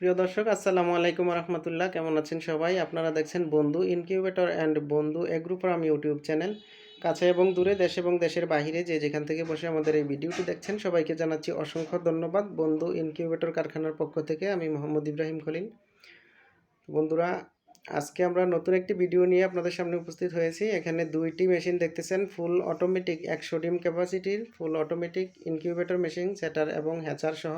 প্রিয় দর্শক, আসসালামু আলাইকুম রহমতুল্লাহ। কেমন আছেন সবাই? আপনারা দেখছেন বন্ধু ইনকিউবেটর অ্যান্ড বন্ধু এগ্রু ফার্ম ইউটিউব চ্যানেল। কাছে এবং দূরে, দেশ এবং দেশের বাইরে যে যেখান থেকে বসে আমাদের এই ভিডিওটি দেখছেন, সবাইকে জানাচ্ছি অসংখ্য ধন্যবাদ। বন্ধু ইনকিউবেটর কারখানার পক্ষ থেকে আমি মোহাম্মদ ইব্রাহিম খলিল। বন্ধুরা, আজকে আমরা নতুন একটি ভিডিও নিয়ে আপনাদের সামনে উপস্থিত হয়েছি। এখানে দুইটি মেশিন দেখতেছেন, ফুল অটোমেটিক একশো ডিম ক্যাপাসিটির, full automatic incubator machine setter এবং হ্যাচার সহ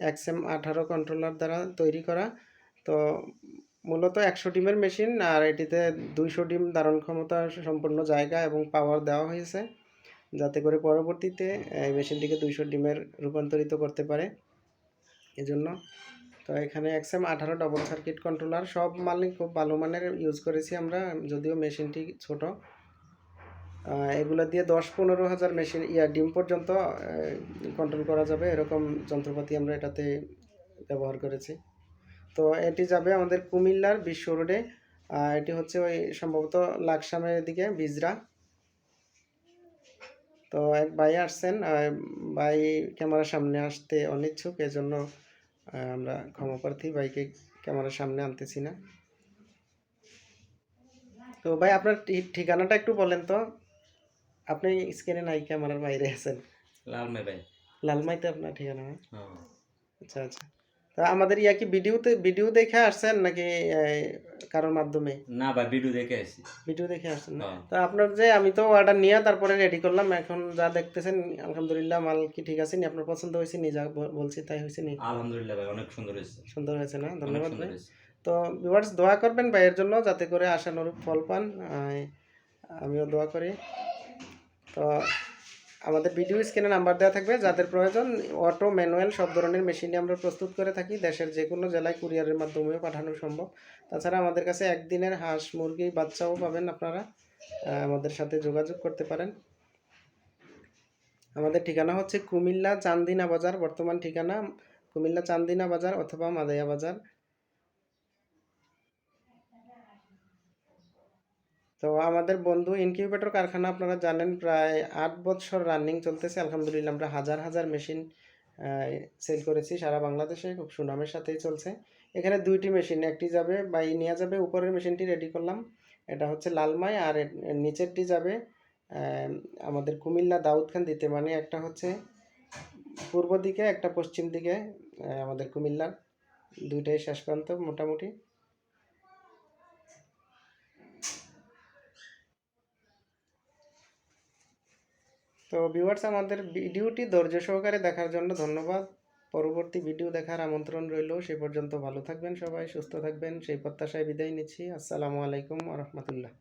এক্সএম আঠারো কন্ট্রোলার দ্বারা তৈরি করা। তো মূলত একশো ডিমের মেশিন আর এটিতে দুইশো ডিম ধারণ ক্ষমতা সম্পূর্ণ জায়গা এবং পাওয়ার দেওয়া হয়েছে যাতে করে পরবর্তীতে এই মেশিনটিকে দুইশো ডিমের রূপান্তরিত করতে পারে। এজন্য তো এখানে এক্সএম আঠারো ডবল সার্কিট কন্ট্রোলার সব মালই খুব ভালো মানের ইউজ করেছি আমরা, যদিও মেশিনটি ছোট। এগুলো দিয়ে দশ পনেরো হাজার মেশিন, ইয়া, ডিম পর্যন্ত কন্ট্রোল করা যাবে। এরকম যন্ত্রপাতি আমরা এটাতে ব্যবহার করেছি। তো এটি যাবে আমাদের কুমিল্লার বিশ্ব রোডে। এটি হচ্ছে ওই সম্ভবত লাকসামের দিকে, বিজরা। তো এক ভাই আসছেন ভাই ক্যামেরার সামনে আসতে অনিচ্ছুক, এজন্য আমরা ক্ষমা প্রার্থী, ভাইকে ক্যামেরার সামনে আনতেছি না। তো ভাই, আপনার ঠিকানাটা একটু বলেন তো। আপনি স্ক্রিনে নাই ক্যামেরার বাইরে আছেন। লাল মে ভাই লালমাইতে আপনার ঠিকানা না? হ্যাঁ। আচ্ছা আচ্ছা। তা আমাদের ইয়া কি ভিডিওতে ভিডিও দেখে আসছেন নাকি কারোর মাধ্যমে? না ভাই ভিডিও দেখে আসি। ভিডিও দেখে আসছেন না? হ্যাঁ। তো আপনার যে আমি তো অর্ডার নিয়ে তারপরে রেডি করলাম এখন যা দেখতেছেন আলহামদুলিল্লাহ মাল কি ঠিক আছে নি? আপনার পছন্দ হয়েছে নি? যা বলছি তাই হয়েছে নি? আলহামদুলিল্লাহ ভাই অনেক সুন্দর হয়েছে। সুন্দর হয়েছে না? ধন্যবাদ ভাই। তো ভিউয়ার্স দোয়া করবেন ভাইয়ের জন্য যাতে করে আশানুরূপ ফল পান। আমিও দোয়া করি। তো আমাদের ভিডিও স্ক্রিনে নাম্বার দেওয়া থাকবে, যাদের প্রয়োজন অটো ম্যানুয়াল সব ধরনের মেশিনই আমরা প্রস্তুত করে থাকি, দেশের যে কোনো জেলায় কুরিয়ারের মাধ্যমেও পাঠানো সম্ভব। তাছাড়া আমাদের কাছে একদিনের হাঁস, মুরগি, বাচ্চাও পাবেন আপনারা আমাদের সাথে যোগাযোগ করতে পারেন। আমাদের ঠিকানা হচ্ছে কুমিল্লা চান্দিনা বাজার, বর্তমান ঠিকানা কুমিল্লা চান্দিনা বাজার অথবা মাদাইয়া বাজার। তো আমাদের বন্ধু ইনকিউবেটর কারখানা আপনারা জানেন, প্রায় আট বছর রানিং চলতেছে। আলহামদুলিল্লাহ আমরা হাজার হাজার মেশিন সেল করেছি। সারা বাংলাদেশে খুব সুনামের সাথেই চলছে। এখানে দুইটি মেশিন, একটি যাবে বা নিয়ে যাবে, উপরের মেশিনটি রেডি করলাম। এটা হচ্ছে লালমাই আর নিচেরটি যাবে আমাদের কুমিল্লা দাউদ খান দিতে মানে একটা হচ্ছে পূর্ব দিকে, একটা পশ্চিম দিকে আমাদের কুমিল্লার। দুইটাই শেষ প্রান্ত মোটামুটি। তো ভিউয়ার্স আমাদের ভিডিওটি ধৈর্য সহকারে দেখার জন্য ধন্যবাদ। পরবর্তী ভিডিও দেখার আমন্ত্রণ রইল। সে পর্যন্ত ভালো থাকবেন সবাই, সুস্থ থাকবেন। সেই প্রত্যাশায় বিদায় নিচ্ছি। আসসালামু আলাইকুম রহমতুল্লাহ।